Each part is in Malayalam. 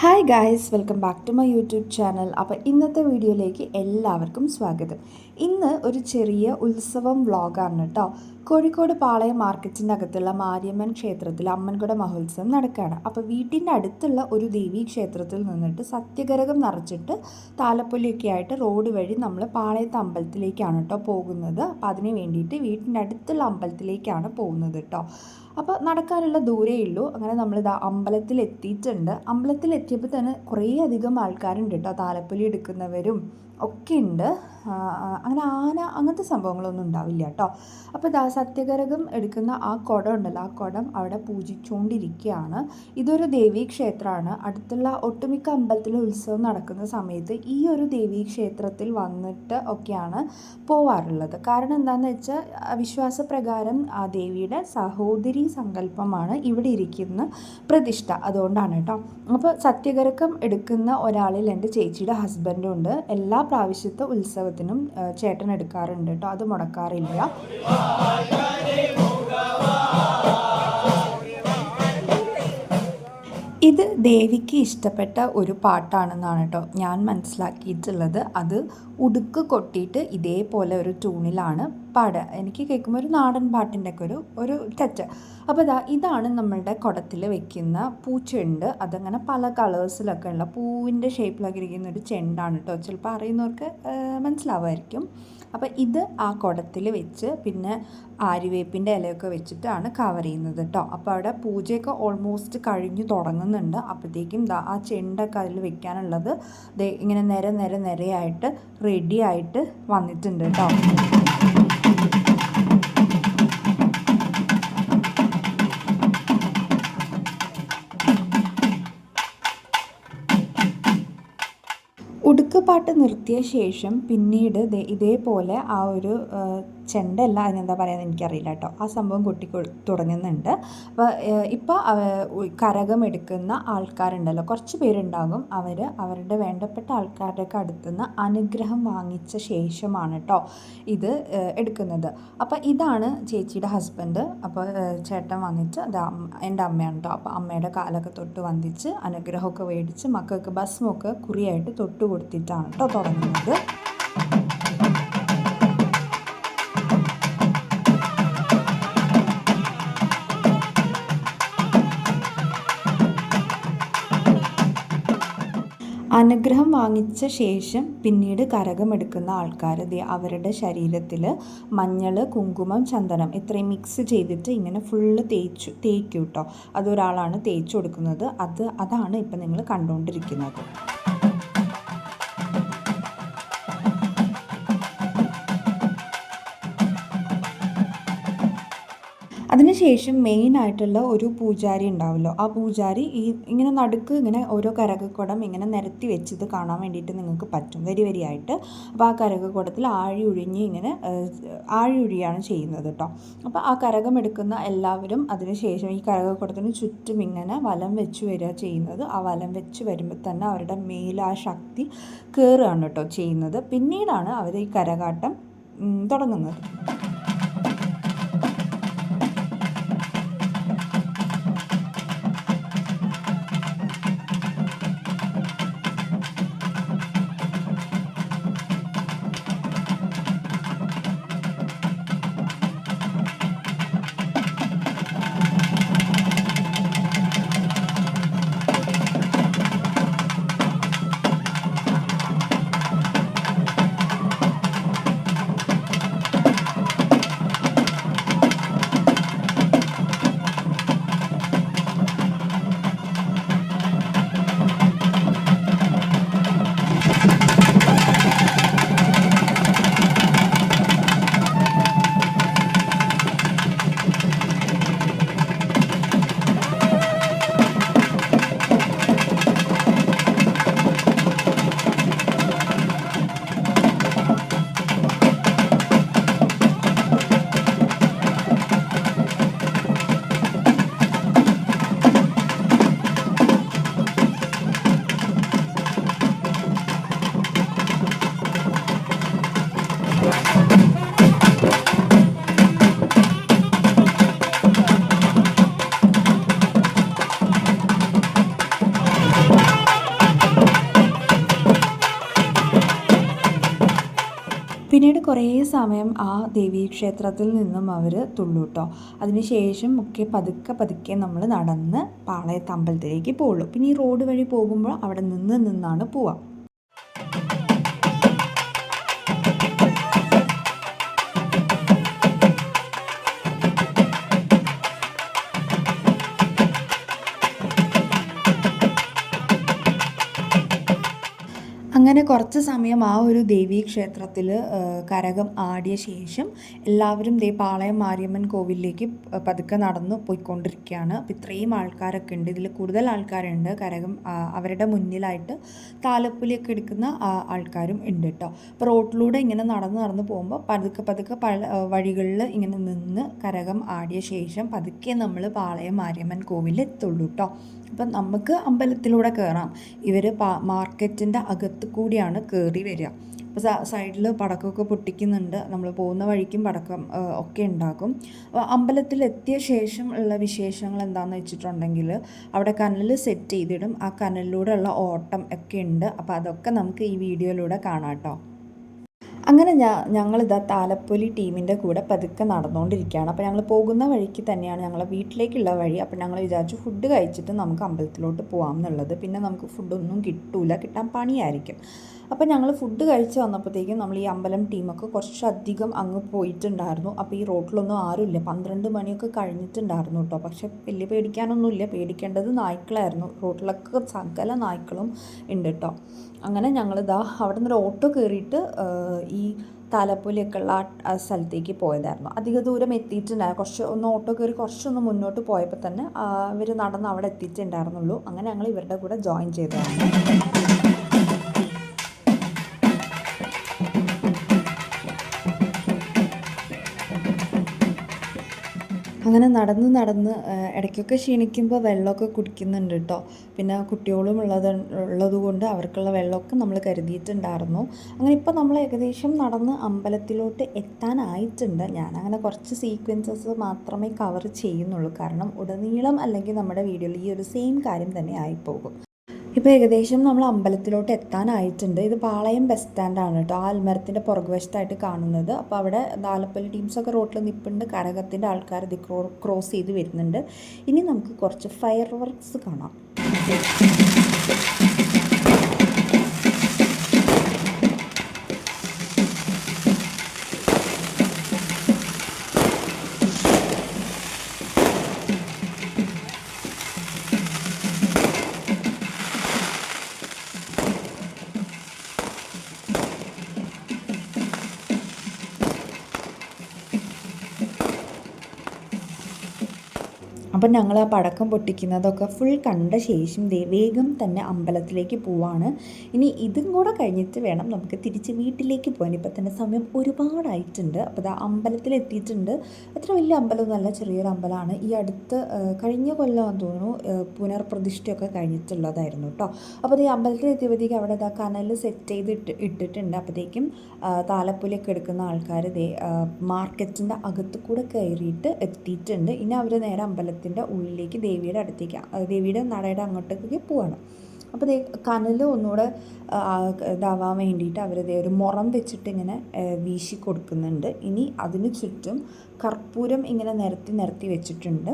Hi guys welcome back to my YouTube channel അപ്പോൾ ഇന്നത്തെ വീഡിയോയിലേക്ക് എല്ലാവർക്കും സ്വാഗതം. ഇന്ന് ഒരു ചെറിയ ഉത്സവം വ്ളോഗാണ് കേട്ടോ. കോഴിക്കോട് പാളയം മാർക്കറ്റിന്റെ അകത്തുള്ള മാരിയമ്മൻ ക്ഷേത്രത്തിൽ അമ്മൻകുട മഹോത്സവം നടക്കുകയാണ്. അപ്പോൾ വീട്ടിന്റെ അടുത്തുള്ള ഒരു ദേവീ ക്ഷേത്രത്തിൽ നിന്നിട്ട് സത്യഗരകം നിറച്ചിട്ട് താലപ്പൊലിയൊക്കെ ആയിട്ട് റോഡ് വഴി നമ്മൾ പാളയത്ത് അമ്പലത്തിലേക്കാണ് കേട്ടോ പോകുന്നത്. അപ്പോൾ അതിന് വേണ്ടിയിട്ട് വീട്ടിന്റെ അടുത്തുള്ള അമ്പലത്തിലേക്കാണ് പോകുന്നത് കേട്ടോ. അപ്പോൾ നടക്കാനുള്ള ദൂരേ ഉള്ളൂ. അങ്ങനെ നമ്മളിതാ അമ്പലത്തിൽ എത്തിയിട്ടുണ്ട് അമ്പലത്തിൽ എത്തിയപ്പോൾ തന്നെ കുറേ അധികം ആൾക്കാരുണ്ട് കേട്ടോ. താലപ്പൊലി എടുക്കുന്നവരും ഒക്കെ ഉണ്ട് അങ്ങനെ ആന അങ്ങനത്തെ സംഭവങ്ങളൊന്നും ഉണ്ടാവില്ല കേട്ടോ. അപ്പോൾ ദാ സത്യകരകം എടുക്കുന്ന ആ കുടം ഉണ്ടല്ലോ ആ കുടം അവിടെ പൂജിച്ചുകൊണ്ടിരിക്കുകയാണ് ഇതൊരു ദേവീ ക്ഷേത്രമാണ്. അടുത്തുള്ള ഒട്ടുമിക്ക അമ്പലത്തിലെ ഉത്സവം നടക്കുന്ന സമയത്ത് ഈ ഒരു ദേവീ ക്ഷേത്രത്തിൽ വന്നിട്ട് ഒക്കെയാണ് പോവാറുള്ളത്. കാരണം എന്താണെന്ന് വെച്ചാൽ വിശ്വാസപ്രകാരം ആ ദേവിയുടെ സഹോദരി സങ്കല്പമാണ് ഇവിടെ ഇരിക്കുന്ന പ്രതിഷ്ഠ അതുകൊണ്ടാണ് കേട്ടോ. അപ്പോൾ സത്യകരക്കം എടുക്കുന്ന ഒരാളിൽ എന്റെ ചേച്ചിയുടെ ഹസ്ബൻഡും ഉണ്ട്. എല്ലാ പ്രാവശ്യത്തെ ഉത്സവത്തിനും ചേട്ടൻ എടുക്കാറുണ്ട് കേട്ടോ അത് മുടക്കാറില്ല. ഇത് ദേവിക്ക് ഇഷ്ടപ്പെട്ട ഒരു പാട്ടാണെന്നാണ് കേട്ടോ ഞാൻ മനസ്സിലാക്കിയിട്ടുള്ളത്. അത് ഉടുക്ക് കൊട്ടിയിട്ട് ഇതേപോലെ ഒരു ട്യൂണിലാണ് പാടുക. എനിക്ക് കേൾക്കുമ്പോൾ ഒരു നാടൻ പാട്ടിന്റെ ഒക്കെ ഒരു ഒരു ടച്ച് അപ്പോൾ ഇതാ ഇതാണ് നമ്മളുടെ കുടത്തിൽ വെക്കുന്ന പൂച്ചെണ്ട്. അതങ്ങനെ പല കളേഴ്സിലൊക്കെ ഉള്ള പൂവിന്റെ ഷേപ്പിലൊക്കെ ഇരിക്കുന്ന ഒരു ചെണ്ടാണ് കേട്ടോ. ചിലപ്പോൾ അറിയുന്നവർക്ക് മനസ്സിലാവുമായിരിക്കും. അപ്പോൾ ഇത് ആ കുടത്തിൽ വെച്ച് പിന്നെ ആര്യവേപ്പിന്റെ ഇലയൊക്കെ വെച്ചിട്ടാണ് കവർ ചെയ്യുന്നത് കേട്ടോ അപ്പോൾ അവിടെ പൂജയൊക്കെ ഓൾമോസ്റ്റ് കഴിഞ്ഞു തുടങ്ങുന്നുണ്ട്. അപ്പോഴത്തേക്കും ആ ചെണ്ടൊക്കെ അതിൽ വെക്കാനുള്ളത് ഇങ്ങനെ നിര നിര നിരയായിട്ട് റെഡി ആയിട്ട് വന്നിട്ടുണ്ട് കേട്ടോ ഉടുക്കുപാട്ട് നിർത്തിയ ശേഷം പിന്നീട് ദേ ഇതേപോലെ ആ ഒരു ചെണ്ടല്ല അതിനെന്താ പറയുക എനിക്കറിയില്ല കേട്ടോ ആ സംഭവം കൊട്ടി തുടങ്ങുന്നുണ്ട്. അപ്പോൾ ഇപ്പോൾ കരകം എടുക്കുന്ന ആൾക്കാരുണ്ടല്ലോ കുറച്ച് പേരുണ്ടാകും. അവർ അവരുടെ വേണ്ടപ്പെട്ട ആൾക്കാരുടെയൊക്കെ അടുത്തുനിന്ന് അനുഗ്രഹം വാങ്ങിച്ച ശേഷമാണ് കേട്ടോ ഇത് എടുക്കുന്നത്. അപ്പോൾ ഇതാണ് ചേച്ചിയുടെ ഹസ്ബൻഡ്. അപ്പോൾ ചേട്ടൻ വന്നിട്ട് അത് എന്റെ അമ്മയാണ് കേട്ടോ അപ്പോൾ അമ്മയുടെ കാലൊക്കെ തൊട്ട് വന്ദിച്ച് അനുഗ്രഹമൊക്കെ മേടിച്ച് മക്കൾക്ക് ഭസ്മൊക്കെ കുറിയായിട്ട് തൊട്ട് കൊടുത്തിട്ടാണ് കേട്ടോ തുടങ്ങുന്നത്. അനുഗ്രഹം വാങ്ങിച്ച ശേഷം പിന്നീട് കരകമെടുക്കുന്ന ആൾക്കാർ അവരുടെ ശരീരത്തിൽ മഞ്ഞൾ കുങ്കുമം ചന്ദനം ഇത്രയും മിക്സ് ചെയ്തിട്ട് ഇങ്ങനെ ഫുള്ള് തേച്ചു തേക്കും കേട്ടോ അതൊരാളാണ് തേച്ചു കൊടുക്കുന്നത്. അത് അതാണ് ഇപ്പം നിങ്ങൾ കണ്ടുകൊണ്ടിരിക്കുന്നത് അതിനുശേഷം മെയിൻ ആയിട്ടുള്ള ഒരു പൂജാരി ഉണ്ടാവുമല്ലോ ആ പൂജാരി ഈ ഇങ്ങനെ നടുക്ക് ഇങ്ങനെ ഓരോ കരകക്കുടം ഇങ്ങനെ നിരത്തി വെച്ചത് കാണാൻ വേണ്ടിയിട്ട് നിങ്ങൾക്ക് പറ്റും. വരി വരിയായിട്ട്. അപ്പോൾ ആ കരകക്കുടത്തിൽ ആഴി ഒഴിഞ്ഞ് ഇങ്ങനെ ആഴി ഒഴിയാണ് ചെയ്യുന്നത് കേട്ടോ അപ്പോൾ ആ കരകം എടുക്കുന്ന എല്ലാവരും അതിനുശേഷം ഈ കരകക്കുടത്തിന് ചുറ്റും ഇങ്ങനെ വലം വെച്ച് വരിക ചെയ്യുന്നത്. ആ വലം വെച്ച് വരുമ്പോൾ തന്നെ അവരുടെ മേൽ ആ ശക്തി കയറുകയാണ് കേട്ടോ ചെയ്യുന്നത്. പിന്നീടാണ് അവർ ഈ കരകാട്ടം തുടങ്ങുന്നത്. പിന്നീട് കുറേ സമയം ആ ദേവീക്ഷേത്രത്തിൽ നിന്നും അവർ തുള്ളൂട്ടോ. അതിനുശേഷം ഒക്കെ പതുക്കെ പതുക്കെ നമ്മൾ നടന്ന് പാളയത്ത് അമ്പലത്തിലേക്ക് പോകുള്ളൂ. പിന്നെ ഈ റോഡ് വഴി പോകുമ്പോൾ അവിടെ നിന്ന് നിന്നാണ് പോവുക. അങ്ങനെ കുറച്ച് സമയം ആ ഒരു ദേവീ ക്ഷേത്രത്തിൽ കരകം ആടിയ ശേഷം എല്ലാവരും ദേ പാളയം മാരിയമ്മൻ കോവിലിലേക്ക് പതുക്കെ നടന്നു പോയിക്കൊണ്ടിരിക്കുകയാണ്. അപ്പോൾ ഇത്രയും ആൾക്കാരൊക്കെ ഉണ്ട്. ഇതിൽ കൂടുതൽ ആൾക്കാരുണ്ട്. കരകം അവരുടെ മുന്നിലായിട്ട് താലപ്പൊലിയൊക്കെ എടുക്കുന്ന ആൾക്കാരും ഉണ്ട് കേട്ടോ. അപ്പോൾ റോട്ടിലൂടെ ഇങ്ങനെ നടന്ന് നടന്ന് പോകുമ്പോൾ പതുക്കെ പതുക്കെ പല വഴികളിൽ ഇങ്ങനെ നിന്ന് കരകം ആടിയ ശേഷം പതുക്കെ നമ്മൾ പാളയം മാരിയമ്മൻ കോവിലിൽ എത്തുള്ളൂ കേട്ടോ. അപ്പം നമുക്ക് അമ്പലത്തിലൂടെ കയറാം ഇവർ മാർക്കറ്റിന്റെ അകത്ത് കൂടിയാണ് കയറി വരിക. അപ്പോൾ സൈഡിൽ പടക്കമൊക്കെ പൊട്ടിക്കുന്നുണ്ട്. നമ്മൾ പോകുന്ന വഴിക്കും പടക്കം ഒക്കെ ഉണ്ടാക്കും. അപ്പോൾ അമ്പലത്തിലെത്തിയ ശേഷം ഉള്ള വിശേഷങ്ങൾ എന്താണെന്ന് വെച്ചിട്ടുണ്ടെങ്കിൽ അവിടെ കനൽ സെറ്റ് ചെയ്തിടും. ആ കനലിലൂടെ ഉള്ള ഓട്ടം ഒക്കെ ഉണ്ട്. അപ്പോൾ അതൊക്കെ നമുക്ക് ഈ വീഡിയോയിലൂടെ കാണാം കേട്ടോ. അങ്ങനെ ഞാ ഞങ്ങളിതാ താലപ്പൊലി ടീമിന്റെ കൂടെ പതുക്കെ നടന്നുകൊണ്ടിരിക്കുകയാണ് അപ്പോൾ ഞങ്ങൾ പോകുന്ന വഴിക്ക് തന്നെയാണ് ഞങ്ങളെ വീട്ടിലേക്കുള്ള വഴി. അപ്പോൾ ഞങ്ങൾ വിചാരിച്ചു ഫുഡ് കഴിച്ചിട്ട് നമുക്ക് അമ്പലത്തിലോട്ട് പോകാം എന്നുള്ളത്. പിന്നെ നമുക്ക് ഫുഡൊന്നും കിട്ടൂല. കിട്ടാൻ പണിയായിരിക്കും. അപ്പോൾ ഞങ്ങൾ ഫുഡ് കഴിച്ച് വന്നപ്പോഴത്തേക്കും നമ്മൾ ഈ അമ്പലം ടീമൊക്കെ കുറച്ചധികം അങ്ങ് പോയിട്ടുണ്ടായിരുന്നു. അപ്പോൾ ഈ റോട്ടിലൊന്നും ആരുമില്ല. പന്ത്രണ്ട് മണിയൊക്കെ കഴിഞ്ഞിട്ടുണ്ടായിരുന്നു കേട്ടോ പക്ഷേ വലിയ പേടിക്കാനൊന്നുമില്ല. പേടിക്കേണ്ടത് നായ്ക്കളായിരുന്നു. റോട്ടിലൊക്കെ സകല നായ്ക്കളും ഉണ്ട് കേട്ടോ അങ്ങനെ ഞങ്ങളിതാ അവിടെ നിന്ന് ഒരു ഓട്ടോ കയറിയിട്ട് ഈ തലപ്പൊലിയൊക്കെ ഉള്ള ആ സ്ഥലത്തേക്ക് പോയതായിരുന്നു. അധിക ദൂരം എത്തിയിട്ടുണ്ടായിരുന്നു കുറച്ച് ഒന്ന് ഓട്ടോ കയറി കുറച്ചൊന്ന് മുന്നോട്ട് പോയപ്പോൾ തന്നെ ഇവർ നടന്ന് അവിടെ എത്തിയിട്ടുണ്ടായിരുന്നുള്ളൂ. അങ്ങനെ ഞങ്ങൾ ഇവരുടെ കൂടെ ജോയിൻ ചെയ്തതാണ്. അങ്ങനെ നടന്ന് നടന്ന് ഇടയ്ക്കൊക്കെ ക്ഷീണിക്കുമ്പോൾ വെള്ളമൊക്കെ കുടിക്കുന്നുണ്ട് കേട്ടോ പിന്നെ കുട്ടികളും ഉള്ളത് ഉള്ളത് കൊണ്ട് അവർക്കുള്ള വെള്ളമൊക്കെ നമ്മൾ കരുതിയിട്ടുണ്ടായിരുന്നു. അങ്ങനെ ഇപ്പോൾ നമ്മൾ ഏകദേശം നടന്ന് അമ്പലത്തിലോട്ട് എത്താനായിട്ടുണ്ട്. ഞാൻ അങ്ങനെ കുറച്ച് സീക്വൻസസ് മാത്രമേ കവർ ചെയ്യുന്നുള്ളൂ. കാരണം ഉടനീളം അല്ലെങ്കിൽ നമ്മുടെ വീഡിയോയിൽ ഈ ഒരു സെയിം കാര്യം തന്നെ ആയിപ്പോകും. ഇപ്പോൾ ഏകദേശം നമ്മൾ അമ്പലത്തിലോട്ട് എത്താനായിട്ടുണ്ട്. ഇത് പാളയം ബസ് സ്റ്റാൻഡാണ് കേട്ടോ. ആ അൽമരത്തിന്റെ പുറകുവശത്തായിട്ട് കാണുന്നത്. അപ്പോൾ അവിടെ നാലപ്പള്ളി ടീംസൊക്കെ റോട്ടിൽ നിൽപ്പുണ്ട് കരകത്തിന്റെ ആൾക്കാർ ഇത് ക്രോസ് ചെയ്ത് വരുന്നുണ്ട്. ഇനി നമുക്ക് കുറച്ച് ഫയർ വർക്ക്സ് കാണാം. അപ്പം ഞങ്ങൾ ആ പടക്കം പൊട്ടിക്കുന്നതൊക്കെ ഫുൾ കണ്ട ശേഷം വേഗം തന്നെ അമ്പലത്തിലേക്ക് പോവാണ്. ഇനി ഇതും കൂടെ കഴിഞ്ഞിട്ട് വേണം നമുക്ക് തിരിച്ച് വീട്ടിലേക്ക് പോകാൻ. ഇപ്പം തന്നെ സമയം ഒരുപാടായിട്ടുണ്ട്. അപ്പോൾ അത് അമ്പലത്തിൽ എത്തിയിട്ടുണ്ട്. അത്ര വലിയ അമ്പലമൊന്നുമല്ല ചെറിയൊരു അമ്പലമാണ്. ഈ അടുത്ത് കഴിഞ്ഞ കൊല്ലം തോന്നുന്നു പുനർപ്രതിഷ്ഠയൊക്കെ കഴിഞ്ഞിട്ടുള്ളതായിരുന്നു കേട്ടോ അപ്പോൾ ഈ അമ്പലത്തിൽ എത്തിയപ്പോഴത്തേക്കും അവിടെ ഇതാ കനൽ സെറ്റ് ചെയ്ത് ഇട്ട് ഇട്ടിട്ടുണ്ട്. അപ്പോഴത്തേക്കും താലപ്പൊലിയൊക്കെ എടുക്കുന്ന ആൾക്കാർ ദേ മാർക്കറ്റിന്റെ അകത്ത് കൂടെ കയറിയിട്ട് എത്തിയിട്ടുണ്ട്. ഇനി അവർ നേരെ അമ്പലത്തിൽ അമ്പലത്തിന്റെ ഉള്ളിലേക്ക് ദേവിയുടെ അടുത്തേക്ക് ദേവിയുടെ നടയുടെ അങ്ങോട്ടേക്ക് പോവാണ്. അപ്പോൾ ദേ കനൽ ഒന്നുകൂടെ ഇതാവാൻ വേണ്ടിയിട്ട് അവർ ദേ ഒരു മുറം വെച്ചിട്ട് ഇങ്ങനെ വീശി കൊടുക്കുന്നുണ്ട്. ഇനി അതിന് ചുറ്റും കർപ്പൂരം ഇങ്ങനെ നിരത്തി നിരത്തി വെച്ചിട്ടുണ്ട്.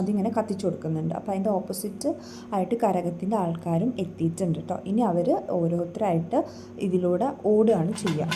അതിങ്ങനെ കത്തിച്ചു കൊടുക്കുന്നുണ്ട്. അപ്പോൾ അതിന്റെ ഓപ്പോസിറ്റ് ആയിട്ട് കരകത്തിന്റെ ആൾക്കാരും എത്തിയിട്ടുണ്ട് കേട്ടോ ഇനി അവർ ഓരോരുത്തരായിട്ട് ഇതിലൂടെ ഓടുകയാണ് ചെയ്യുക.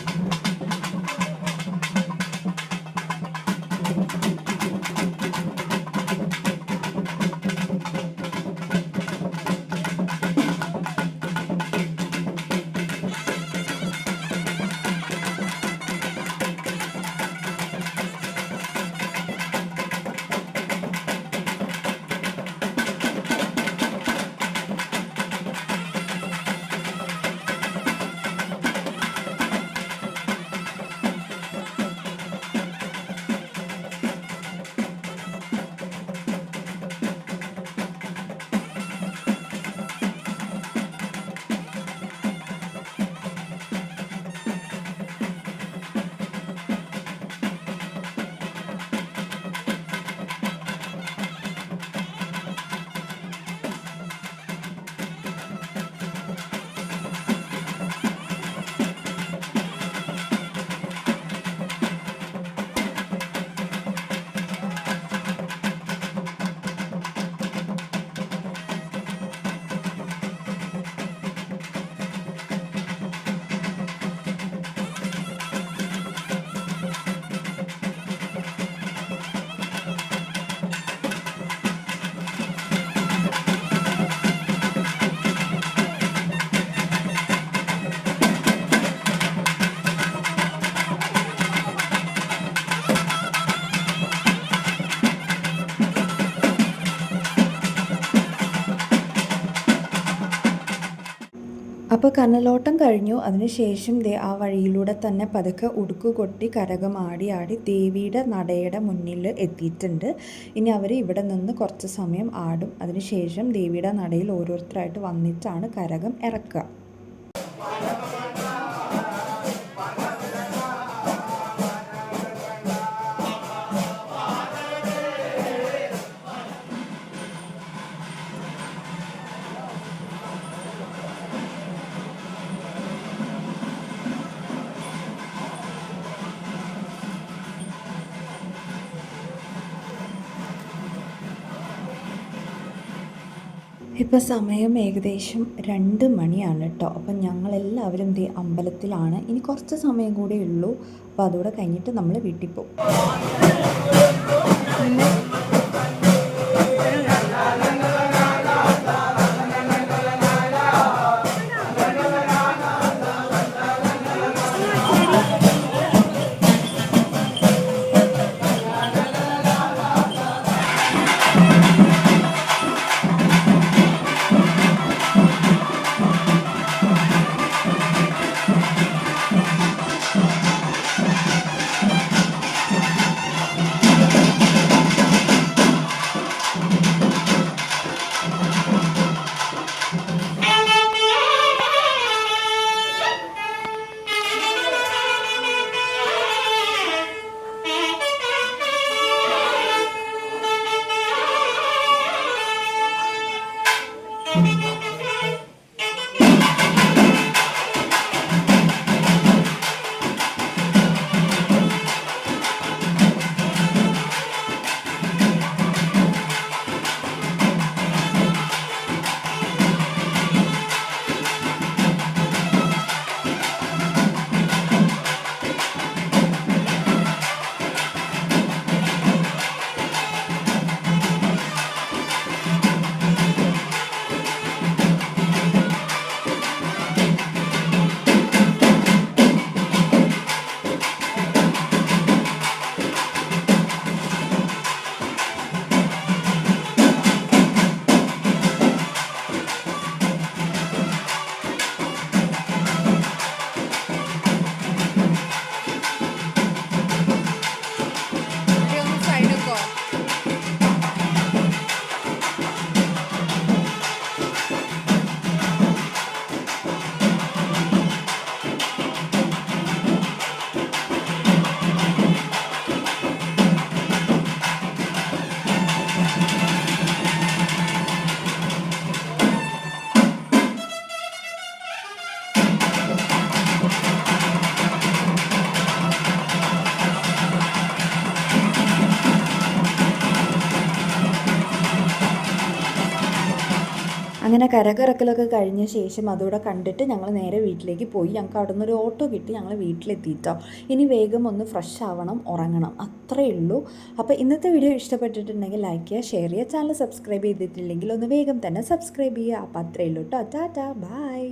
അപ്പോൾ കനലോട്ടം കഴിഞ്ഞു. അതിനുശേഷം ദേ ആ വഴിയിലൂടെ തന്നെ പതുക്കെ ഉടുക്കു കൊട്ടി കരകം ആടി ആടി ദേവിയുടെ നടയുടെ മുന്നിൽ എത്തിയിട്ടുണ്ട്. ഇനി അവർ ഇവിടെ നിന്ന് കുറച്ച് സമയം ആടും. അതിനുശേഷം ദേവിയുടെ നടയിൽ ഓരോരുത്തരായിട്ട് വന്നിട്ടാണ് കരകം ഇറക്കുക. ഇപ്പം സമയം ഏകദേശം രണ്ട് മണിയാണ് കേട്ടോ. അപ്പം ഞങ്ങളെല്ലാവരും ദേ അമ്പലത്തിലാണ്. ഇനി കുറച്ച് സമയം കൂടെ ഉള്ളൂ. അപ്പോൾ അതുകൂടെ കഴിഞ്ഞിട്ട് നമ്മൾ വീട്ടിൽ പോകും. അങ്ങനെ കരകറക്കലൊക്കെ കഴിഞ്ഞ ശേഷം അതുകൂടെ കണ്ടിട്ട് ഞങ്ങൾ നേരെ വീട്ടിലേക്ക് പോയി. ഞങ്ങൾക്ക് അവിടെ നിന്ന് ഒരു ഓട്ടോ കിട്ടി. ഞങ്ങൾ വീട്ടിലെത്തിയിട്ടോ ഇനി വേഗം ഒന്ന് ഫ്രഷ് ആവണം ഉറങ്ങണം. അത്രയേ ഉള്ളൂ. അപ്പോൾ ഇന്നത്തെ വീഡിയോ ഇഷ്ടപ്പെട്ടിട്ടുണ്ടെങ്കിൽ ലൈക്ക് ചെയ്യുക ഷെയർ ചെയ്യുക. ചാനൽ സബ്സ്ക്രൈബ് ചെയ്തിട്ടില്ലെങ്കിൽ ഒന്ന് വേഗം തന്നെ സബ്സ്ക്രൈബ് ചെയ്യുക. അപ്പോൾ അത്രയേ ഉള്ളൂ കേട്ടോ ടാറ്റാ. ബൈ